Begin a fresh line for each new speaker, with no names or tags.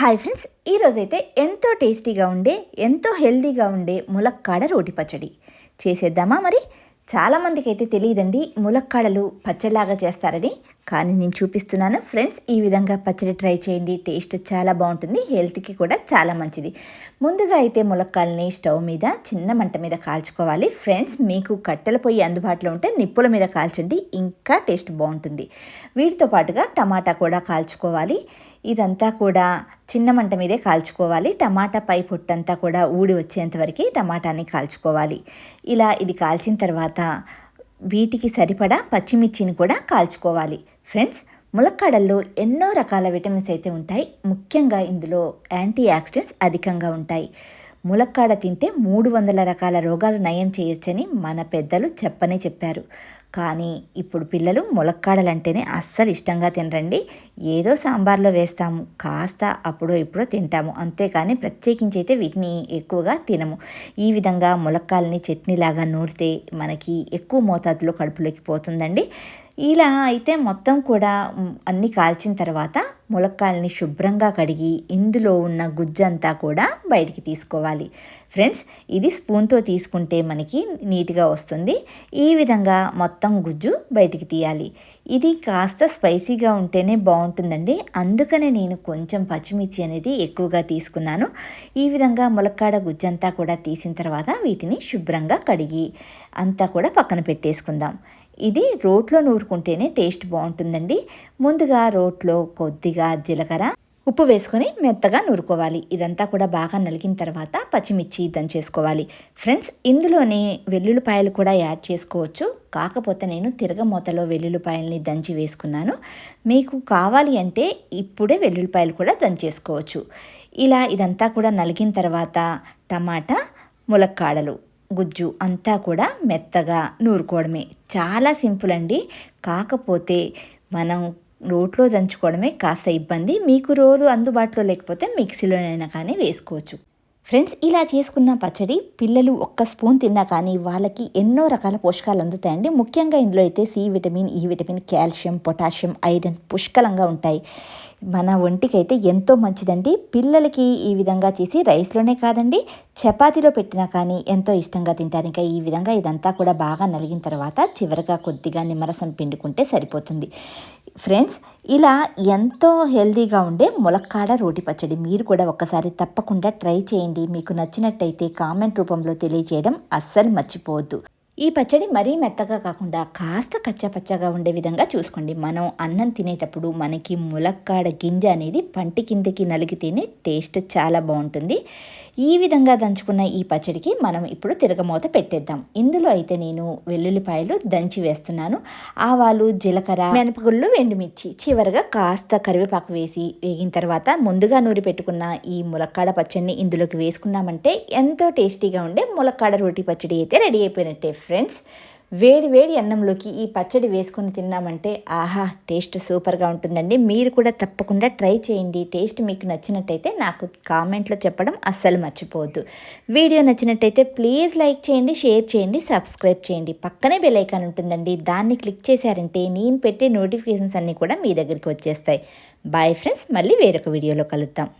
Hi friends ఈరోజైతే ఎంతో టేస్టీగా ఉండే ఎంతో హెల్దీగా ఉండే ములక్కాడ రోటి పచ్చడి. చేసేద్దామా మరి? చాలామందికి అయితే తెలియదండి ములక్కాడలు పచ్చడిలాగా చేస్తారని. కానీ నేను చూపిస్తున్నాను ఫ్రెండ్స్ ఈ విధంగా పచ్చడి ట్రై చేయండి టేస్ట్ చాలా బాగుంటుంది హెల్త్కి కూడా చాలా మంచిది. ముందుగా అయితే ములక్కాడని స్టవ్ మీద చిన్న మంట మీద కాల్చుకోవాలి. ఫ్రెండ్స్ మీకు కట్టెల పొయ్యి అందుబాటులో ఉంటే నిప్పుల మీద కాల్చండి ఇంకా టేస్ట్ బాగుంటుంది. వీటితో పాటుగా టమాటా కూడా కాల్చుకోవాలి. ఇదంతా కూడా చిన్న మంట మీదే కాల్చుకోవాలి. టమాటా పై పొట్టంతా కూడా ఊడి వచ్చేంత వరకు టమాటాని కాల్చుకోవాలి. ఇలా ఇది కాల్చిన తర్వాత వీటికి సరిపడా పచ్చిమిర్చిని కూడా కాల్చుకోవాలి. ఫ్రెండ్స్ ములక్కాడల్లో ఎన్నో రకాల విటమిన్స్ అయితే ఉంటాయి. ముఖ్యంగా ఇందులో యాంటీ ఆక్సిడెంట్స్ అధికంగా ఉంటాయి. ములక్కాడ తింటే మూడు వందల రకాల రోగాలు నయం చేయొచ్చని మన పెద్దలు చెప్పనే చెప్పారు. కానీ ఇప్పుడు పిల్లలు ములక్కాడలంటేనే అస్సలు ఇష్టంగా తినరండి. ఏదో సాంబార్లో వేస్తాము కాస్త అప్పుడో ఇప్పుడో తింటాము. అంతేకాని ప్రత్యేకించి అయితే వీటిని ఎక్కువగా తినము. ఈ విధంగా ములక్కాలని చట్నీలాగా నూరితే మనకి ఎక్కువ మోతాదులో కడుపులోకి పోతుందండి. ఇలా అయితే మొత్తం కూడా అన్నీ కాల్చిన తర్వాత ములక్కాయల్ని శుభ్రంగా కడిగి ఇందులో ఉన్న గుజ్జంతా కూడా బయటికి తీసుకోవాలి. ఫ్రెండ్స్ ఇది స్పూన్తో తీసుకుంటే మనకి నీట్గా వస్తుంది. ఈ విధంగా మొత్తం మొత్తం గుజ్జు బయటికి తీయాలి. ఇది కాస్త స్పైసీగా ఉంటేనే బాగుంటుందండి. అందుకనే నేను కొంచెం పచ్చిమిర్చి అనేది ఎక్కువగా తీసుకున్నాను. ఈ విధంగా ములక్కాడ గుజ్జంతా కూడా తీసిన తర్వాత వీటిని శుభ్రంగా కడిగి అంతా కూడా పక్కన పెట్టేసుకుందాం. ఇది రోట్లో నూరుకుంటేనే టేస్ట్ బాగుంటుందండి. ముందుగా రోట్లో కొద్దిగా జీలకర్ర ఉప్పు వేసుకొని మెత్తగా నూరుకోవాలి. ఇదంతా కూడా బాగా నలిగిన తర్వాత పచ్చిమిర్చి దంచేసుకోవాలి ఫ్రెండ్స్ ఇందులోనే వెల్లుల్లిపాయలు కూడా యాడ్ చేసుకోవచ్చు. కాకపోతే నేను తిరగమూతలో వెల్లుల్లిపాయలని దంచి వేసుకున్నాను. మీకు కావాలి అంటే ఇప్పుడే వెల్లుల్లిపాయలు కూడా దంచేసుకోవచ్చు ఇలా ఇదంతా కూడా నలిగిన తర్వాత టమాటా ములక్కాడలు గుజ్జు అంతా కూడా మెత్తగా నూరుకోవడమే. చాలా సింపుల్ అండి. కాకపోతే మనం రోట్లో దంచుకోవడమే కాస్త ఇబ్బంది. మీకు రోలు అందుబాటులో లేకపోతే మిక్సీలోనైనా కానీ వేసుకోవచ్చు. ఫ్రెండ్స్ ఇలా చేసుకున్న పచ్చడి పిల్లలు ఒక్క స్పూన్ తిన్నా కానీ వాళ్ళకి ఎన్నో రకాల పోషకాలు అందుతాయండి. ముఖ్యంగా ఇందులో అయితే C vitamin E vitamin calcium potassium iron పుష్కలంగా ఉంటాయి. మన ఒంటికి అయితే ఎంతో మంచిదండి. పిల్లలకి ఈ విధంగా చేసి రైస్లోనే కాదండి చపాతీలో పెట్టినా కానీ ఎంతో ఇష్టంగా తింటారు. ఇంకా ఈ విధంగా ఇదంతా కూడా బాగా నలిగిన తర్వాత చివరిగా కొద్దిగా నిమ్మరసం పిండుకుంటే సరిపోతుంది. ఫ్రెండ్స్ ఇలా ఎంతో హెల్దీగా ఉండే ములక్కాడ రోటి పచ్చడి మీరు కూడా ఒక్కసారి తప్పకుండా ట్రై చేయండి. మీకు నచ్చినట్టయితే కామెంట్ రూపంలో తెలియజేయడం అస్సలు మర్చిపోవద్దు. ఈ పచ్చడి మరీ మెత్తగా కాకుండా కాస్త కచ్చపచ్చగా ఉండే విధంగా చూసుకోండి. మనం అన్నం తినేటప్పుడు మనకి ములక్కాడ గింజ అనేది పంటి కిందకి నలిగితేనే టేస్ట్ చాలా బాగుంటుంది. ఈ విధంగా దంచుకున్న ఈ పచ్చడికి మనం ఇప్పుడు తిరగమూత పెట్టేద్దాం. ఇందులో అయితే నేను వెల్లుల్లిపాయలు దంచి వేస్తున్నాను. ఆవాలు జీలకర్ర మినపగుళ్ళు ఎండుమిర్చి చివరిగా కాస్త కరివేపాకు వేసి వేగిన తర్వాత ముందుగా నూరి పెట్టుకున్న ఈ ములక్కాడ పచ్చడిని ఇందులోకి వేసుకున్నామంటే ఎంతో టేస్టీగా ఉండే ములక్కాడ రోటి పచ్చడి అయితే రెడీ అయిపోయినట్టే. ఫ్రెండ్స్. వేడి వేడి అన్నంలోకి ఈ పచ్చడి వేసుకొని తిన్నామంటే ఆహా టేస్ట్ సూపర్గా ఉంటుందండి. మీరు కూడా తప్పకుండా ట్రై చేయండి. టేస్ట్ మీకు నచ్చినట్టయితే నాకు కామెంట్లో చెప్పడం అస్సలు మర్చిపోవద్దు. వీడియో నచ్చినట్టయితే ప్లీజ్ లైక్ చేయండి షేర్ చేయండి సబ్స్క్రైబ్ చేయండి. పక్కనే బెలైకాన్ ఉంటుందండి. దాన్ని క్లిక్ చేశారంటే నేను పెట్టే నోటిఫికేషన్స్ అన్నీ కూడా మీ దగ్గరికి వచ్చేస్తాయి. Bye friends. మళ్ళీ వేరొక వీడియోలో కలుద్దాం.